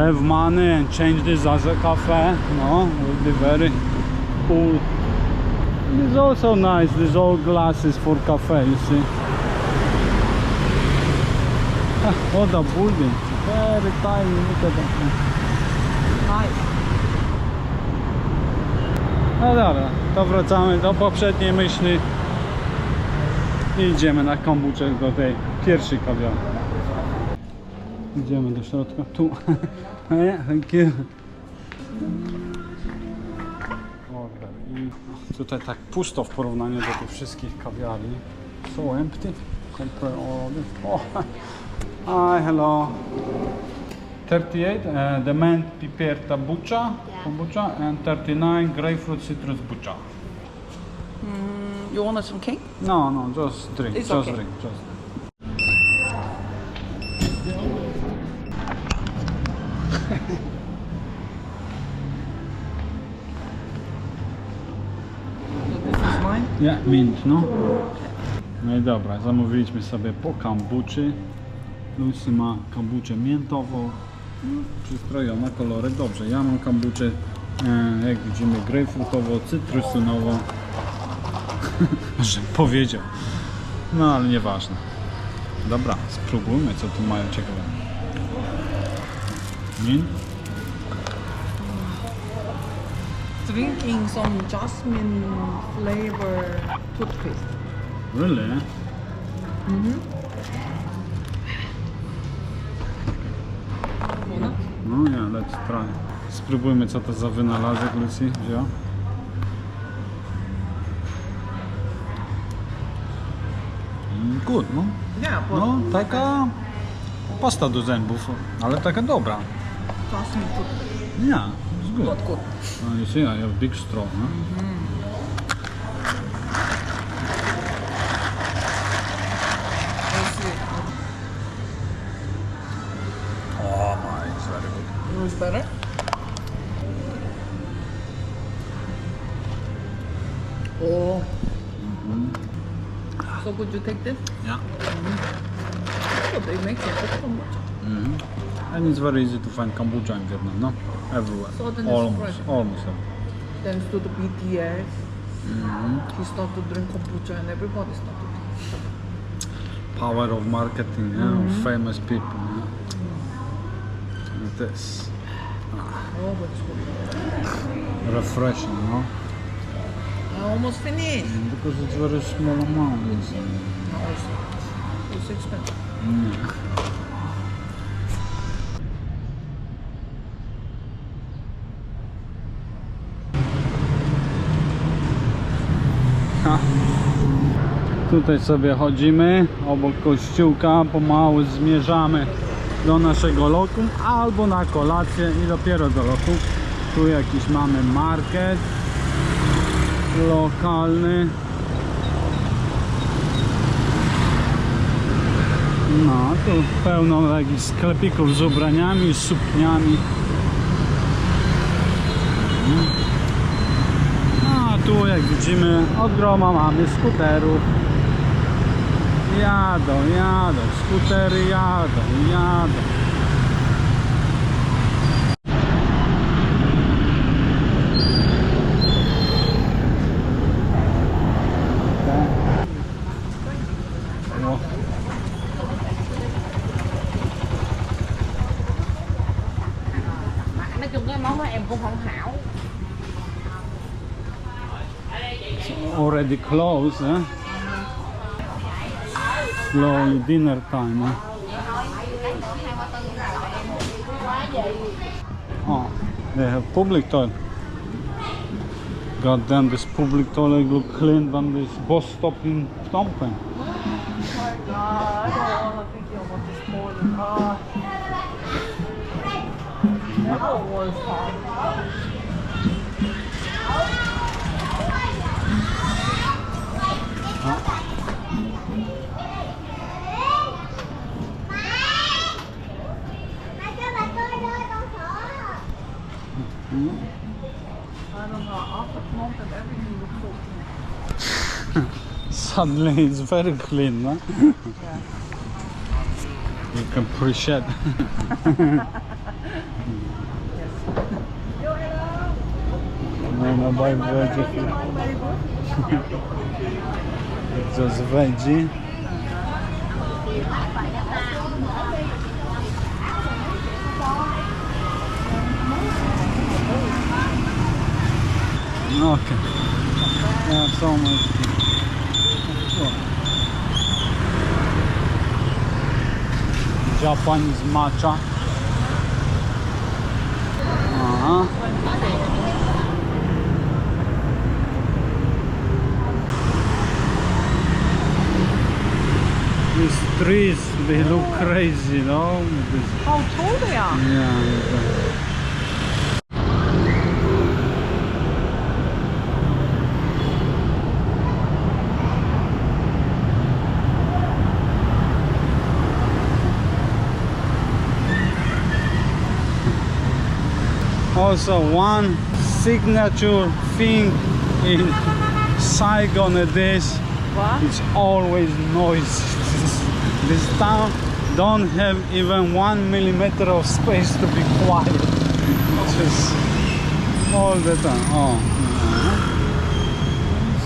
have money and change this as a cafe, no, would be very cool. It's also nice, these old glasses for cafe, you see. Ah, what a building, very tiny, look at that. Nice. No dobra, to wracamy do poprzedniej myśli i idziemy na kombuczę do tej pierwszej kawiarni. Idziemy do środka. Tu. Nie, thank you. Order. I tutaj tak pusto w porównaniu do tych wszystkich kawiarni. So empty. Compare all this. Oh. Hi, hello. 38, uh, the mint piperta buccia, kombucha, and 39 grapefruit citrus buccia. Mm, you want some cake? No, no, just drink, It's just okay. drink, just drink. So this is mine. Ja, mint, no. No i dobra, zamówiliśmy sobie po kambuczy. Lucy ma kambuczę miętową, no, przystrojona, kolorek dobrze. Ja mam kambuczę, e, jak widzimy, grejpfrutową, cytrusynową. Że powiedział. No ale nieważne. Dobra, spróbujmy co tu mają ciekawego. Mint? Drinking some jasmine flavor toothpaste. Really? Wanna? No ja, let's try. Spróbujmy co to za wynalazek Lucy wziął. Mm, Good, no. Yeah, but No, taka pasta do zębów, ale taka dobra. jasmine toothpaste. Yeah, it's good. Not good. Oh, you see, I have big straw, no? Let's see. Oh my, it's very good. It was better. Oh. Mm-hmm. So could you take this? Yeah. Oh, they make some good kombucha. Mm-hmm. And it's very easy to find kombucha in Vietnam, no? Everywhere. So then it's almost, fresh. almost everywhere. Thanks to the BTS, Mm-hmm. he started to drink kombucha and everybody started. Power of marketing, yeah, of mm-hmm. famous people. Yeah. Like this. Oh, it's good. Refreshing, no? I almost finished. Mm, because it's very small amount. It's, No, it's, it's expensive. Mm. Tutaj sobie chodzimy obok kościółka, pomału zmierzamy do naszego lokum albo na kolację i dopiero do lokum. Tu jakiś mamy market lokalny. No, tu pełno jakichś sklepików z ubraniami, z sukniami. A tu jak widzimy od groma mamy skuterów. Jadą, jadą, skutery jadą, jadą. Hảo already closed, eh? Slowly dinner time? Oh, they have public toilet. God damn, this public toilet look clean than this bus stop in Phnom Penh. God, I want this. Never was. suddenly it's very clean, no? yeah. You can appreciate. Wanna buy veggie? Just veggie. Okay. Yeah, so much. Japanese matcha. Uh-huh. These trees, they look crazy, you know? How tall they are? yeah. Also, one signature thing in Saigon it is What? it's always noise. this town don't have even one millimeter of space to be quiet. Just all the time. Oh.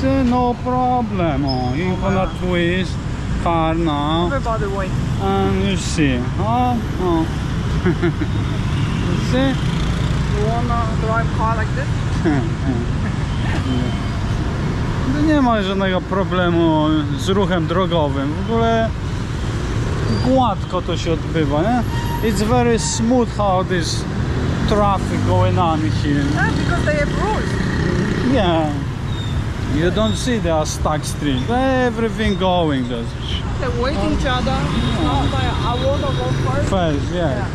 See, no problem. Oh, you gonna twist car now Everybody wait. and you see. Oh, oh. you see? You wanna drive car like this? No nie ma żadnego problemu z ruchem drogowym. W ogóle gładko to się odbywa, nie? It's very smooth how this traffic going on here. Yeah, because they have rules. Yeah. You don't see the stuck street. Everything going just They wait each other. It's not like I wanna go first. fast, yeah. Yeah.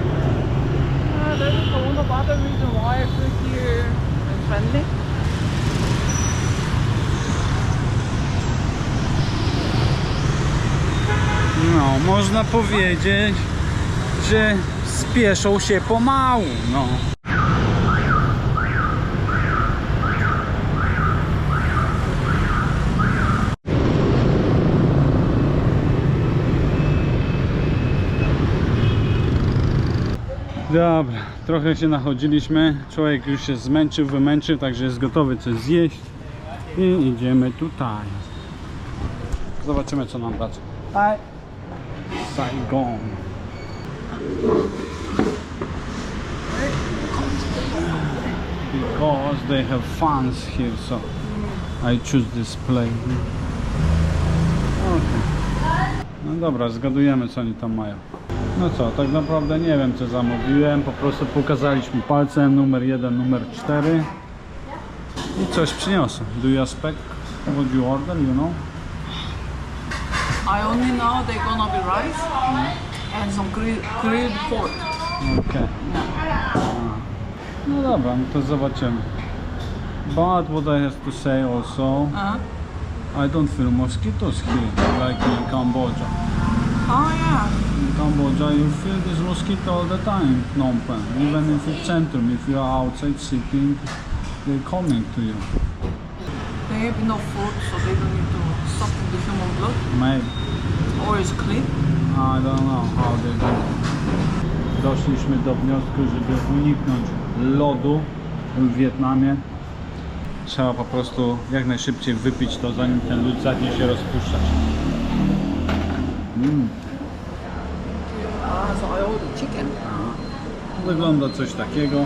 Uh, that is one of the other reason why I feel here and friendly. No, można powiedzieć, że spieszą się pomału, no. Dobra, trochę się nachodziliśmy. Człowiek już się zmęczył, wymęczył, także jest gotowy coś zjeść. I idziemy tutaj. Zobaczymy co nam da. Saigon. Because they have fans here, so I choose this place. Okay. No dobra, zgadujemy co oni tam mają. No co, tak naprawdę nie wiem co zamówiłem, po prostu pokazaliśmy palcem numer 1, numer 4 i coś przyniosę. Do you expect what you order, you know? I only know they're gonna be rice and some grilled, grilled pork. Okej. No dobra, no to zobaczymy. But what I have to say also, Uh-huh. I don't feel mosquitoes here like in Cambodia. Oh yeah. In Cambodia you feel this mosquito all the time, Phnom Penh. Even if it's centrum, if you are outside sitting, they're coming to you. They have no food, so they don't need to in the human blood. Maybe. Or it's clean. I don't know how they do. Doszliśmy do wniosku, żeby uniknąć lodu w Wietnamie. Trzeba po prostu jak najszybciej wypić to, zanim ten lód zacznie się rozpuszczać. Mm. Wygląda coś takiego.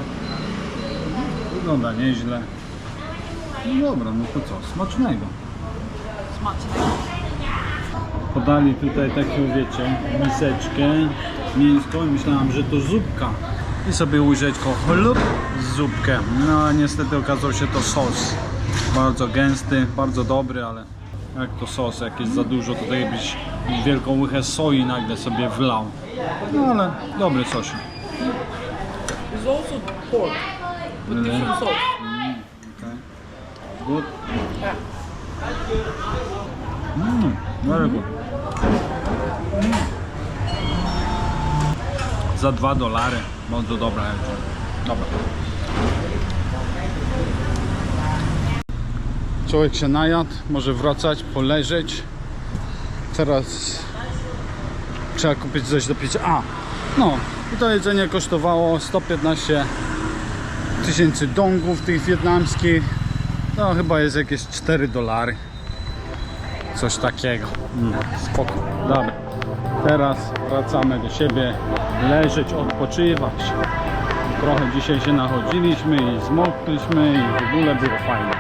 Wygląda nieźle. No dobra, no to co? Smacznego. Podali tutaj taką, wiecie, miseczkę mięską i myślałem, że to zupka. I sobie łyżeczką chlub z zupkę. No a niestety okazał się to sos. Bardzo gęsty, bardzo dobry, ale jak to sos, jak jest za dużo, to tak jakbyś wielką łychę soi nagle sobie wlał. No ale dobry sosik. It's also pork with Really? different sauce. Okay. Good. Yeah. Mm, very good. Za 2 dolary. Bardzo dobra rzecz. Dobra. człowiek się najadł, może wracać, poleżeć. Teraz trzeba kupić coś do picia. A, no i to jedzenie kosztowało 115 tysięcy dongów tych wietnamskich. No chyba jest jakieś 4 dolary. Coś takiego. Mm, spoko. Dobra. Teraz wracamy do siebie, leżeć, odpoczywać. Trochę dzisiaj się nachodziliśmy i zmokliśmy i w ogóle było fajnie.